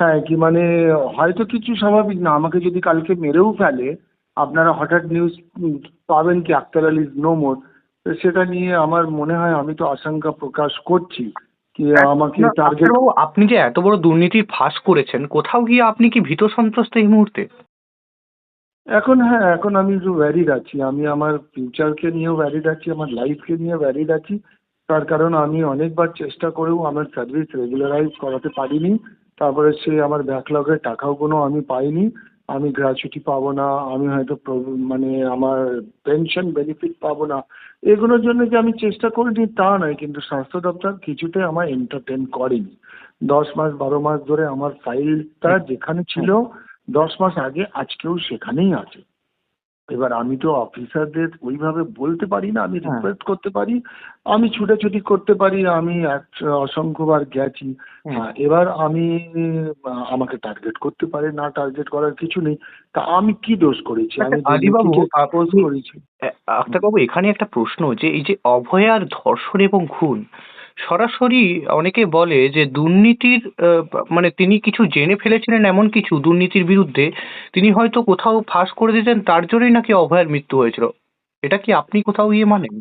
হ্যাঁ কি মানে হয়তো কিছু স্বাভাবিক না। আমাকে যদি কালকে মেরেও ফেলে আপনারা হঠাৎ নিউজ পাবেন কি আক্তার আলী নো মোর তো সেটা নিয়ে আমার মনে হয় আমি তো আশঙ্কা প্রকাশ করছি কি আমাকে টার্গেট আপনি যে এত বড় দুর্নীতির ফাঁস করেছেন কোথাও গিয়ে আপনি কি ভীত সন্ত্রস্ত এই মুহূর্তে? এখন হ্যাঁ এখন আমি একটু ভ্যারিড আছি। আমি আমার ফিউচারকে নিয়েও ভ্যারিড আছি আমার লাইফকে নিয়ে ভ্যারিড আছি। তার কারণ আমি অনেকবার চেষ্টা করেও আমার সার্ভিস রেগুলারাইজ করাতে পারিনি। তারপরে সে আমার ব্যাকলগের কোনো আমি পাইনি, আমি গ্র্যাচুইটি পাবো না, আমি হয়তো মানে আমার পেনশন বেনিফিট পাবো না। এগুলোর জন্য যে আমি চেষ্টা করিনি তা নয়, কিন্তু স্বাস্থ্য দপ্তর কিছুতে আমার এন্টারটেন করেনি। দশ মাস, বারো মাস ধরে আমার ফাইলটা যেখানে ছিল, দশ মাস আগে আজকেও সেখানেই আছে। এবার আমি তো অফিসারদের ওইভাবে বলতে পারি না আমি হ্যাঁ। রিকোয়েস্ট করতে পারি আমি ছুটাছুটি করতে পারি আমি এক- অসংখ্যবার গেছি। হ্যাঁ। এবার আমি আমাকে টার্গেট করতে পারে না টার্গেট করার কিছু নেই তা আমি কি দোষ করেছি? আমি আচ্ছা, আদিবাবু, দুর্নীতিকে করেছি। আক্তারবাবু এখানে একটা প্রশ্ন যে এই যে অভয়ার ধর্ষণ এবং খুন সরাসরি অনেকে বলে যে দুর্নীতির মানে তিনি কিছু জেনে ফেলেছিলেন এমন কিছু দুর্নীতির বিরুদ্ধে, তিনি হয়তো কোথাও ফাঁস করে দিতেন তার জন্যই নাকি অভয়ার মৃত্যু হয়েছিল এটা কি আপনি কোথাও গিয়ে মানেন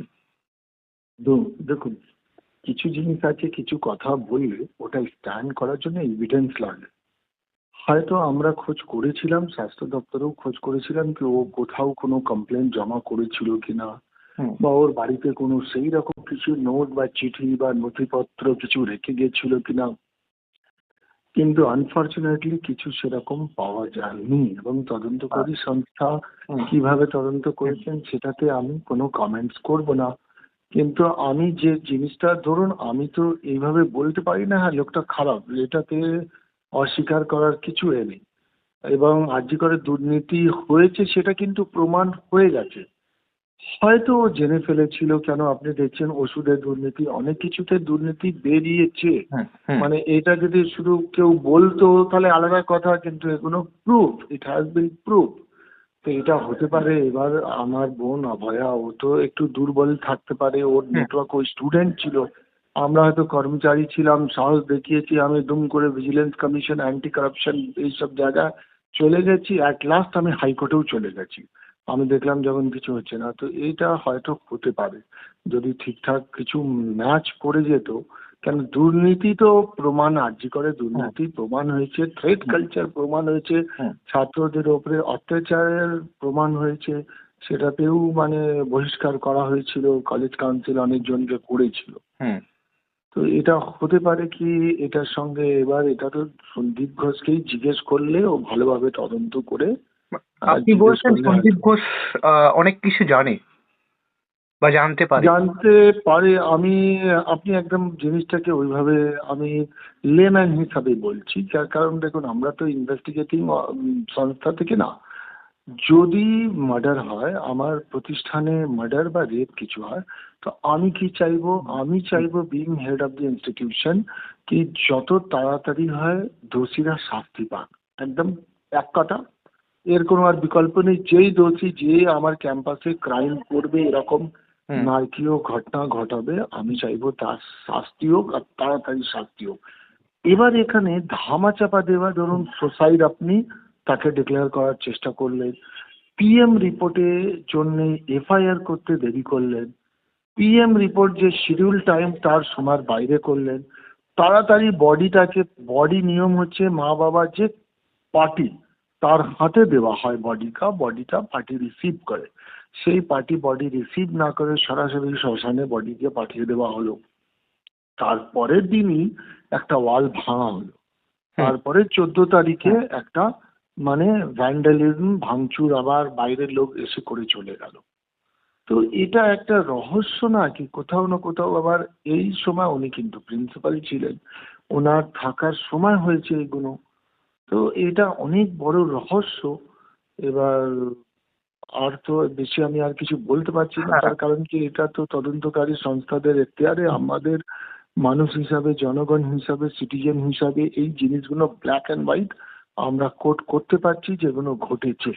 দেখুন, কিছু জিনিস আছে, কিছু কথা বললে ওটা স্ট্যান্ড করার জন্য এভিডেন্স লাগে হয়তো আমরা খোঁজ করেছিলাম, স্বাস্থ্য দপ্তরেও খোঁজ করেছিলাম কি ও কোথাও কোনো কমপ্লেন জমা করেছিল কিনা হুম। বা ওর বাড়িতে কোনো সেই রকম কিছু নোট বা চিঠি বা নথিপত্র কিছু রেখে গিয়েছিল কিনা? কিন্তু আনফর্চুনেটলি কিছু সেরকম পাওয়া যায়নি এবং তদন্তকারী সংস্থা কীভাবে তদন্ত করেছেন সেটাতে আমি কোনো কমেন্টস করব না। কিন্তু আমি যে জিনিসটা ধরুন আমি তো এইভাবে বলতে পারি না হ্যাঁ লোকটা খারাপ এটাতে অস্বীকার করার কিছু এ নেই। এবং করে দুর্নীতি হয়েছে সেটা কিন্তু প্রমাণ হয়ে গেছে। হয়তো ও জেনে ফেলেছিল কেন আপনি দেখছেন ওষুধের দুর্নীতি অনেক কিছুতে দুর্নীতি বেরিয়েছে। হুম, হুম। মানে এটা যদি শুধু কেউ বলতো তাহলে আলাদা কথা কিন্তু এগুলো proof it has been proof তো এটা হতে পারে এবার আমার বোন অভয়া ও তো একটু দুর্বল থাকতে পারে ওর নেটওয়ার্ক ওই স্টুডেন্ট ছিল। আমরা হয়তো কর্মচারী ছিলাম সাহস দেখিয়েছি আমি দুম করে ভিজিলেন্স কমিশন অ্যান্টি কারাপশন এইসব জায়গায় চলে গেছি। অ্যাট লাস্ট আমি হাইকোর্টেও চলে গেছি। আমি দেখলাম যখন কিছু হচ্ছে না তো এইটা হয়তো হতে পারে। যদি ঠিকঠাক কিছু ম্যাচ করে যেত কেন দুর্নীতি তো প্রমাণ আর্জি করে দুর্নীতি প্রমাণ হয়েছে থ্রেড কালচার প্রমাণ হয়েছে ছাত্রদের ওপরে অত্যাচারের প্রমাণ হয়েছে সেটাতেও মানে বহিষ্কার করা হয়েছিল কলেজ কাউন্সিল অনেকজনকে করেছিল। হুম। তো এটা হতে পারে কি এটার সঙ্গে এবার এটা তো সন্দীপ ঘোষকেই জিজ্ঞেস করলে ও ভালোভাবে তদন্ত করে আপনি বলছেন সন্দীপ ঘোষ আহ, অনেক কিছু জানে বা জানতে পারে। জানতে পারে আমি আপনি একদম জিনিসটাকে ওইভাবে আমি লেম্যান হিসাবে বলছি যার কারণ দেখুন আমরা তো ইনভেস্টিগেটিং সংস্থা থেকে না যদি মার্ডার হয় আমার প্রতিষ্ঠানে মার্ডার বা রেপ কিছু হয় তো আমি কি চাইব? আমি চাইব being head of the institution কি যত তাড়াতাড়ি হয় দোষীরা শাস্তি পাক। একদম এক কথা। এর কোনো আর বিকল্প নেই। যেই দোষী যে আমার ক্যাম্পাসে ক্রাইম করবে এরকম নারকীয় ঘটনা ঘটাবে আমি চাইব তার শাস্তি হোক আর তাড়াতাড়ি শাস্তি হোক। এবার এখানে ধামাচাপা দেওয়া ধরুন সোসাইড আপনি তাকে ডিক্লেয়ার করার চেষ্টা করলেন পিএম রিপোর্টে জন্য এফআইআর করতে দেরি করলেন পিএম রিপোর্ট যে শিডিউল টাইম তার সময়ের বাইরে করলেন তাড়াতাড়ি বডিটাকে বডি নিয়ম হচ্ছে মা বাবা যে পার্টি তার হাতে দেওয়া হয় বডিটা বডিটা পার্টি রিসিভ করে। সেই পার্টি বডি রিসিভ না করে সরাসরি শ্মশানে বডিকে পাঠিয়ে দেওয়া হলো। তারপরের দিনই একটা ওয়াল ভাঙা হলো। তারপরে চোদ্দ তারিখে একটা মানে ভ্যান্ডালিজম ভাঙচুর আবার বাইরের লোক এসে করে চলে গেল। তো এটা একটা রহস্য না কি কোথাও না কোথাও আবার এই সময় উনি কিন্তু প্রিন্সিপাল ছিলেন। ওনার থাকার সময় হয়েছে এগুলো। তো এটা অনেক বড় রহস্য। এবার আর তো বেশি আমি আর কিছু বলতে পারছি না। হ্যাঁ। তার কারণ কি এটা তো তদন্তকারী সংস্থাদের এখতিয়ারে। আমাদের মানুষ হিসাবে জনগণ হিসাবে সিটিজেন হিসাবে এই জিনিসগুলো ব্ল্যাক এন্ড হোয়াইট আমরা কোট করতে পারছি যেগুলো ঘটেছে।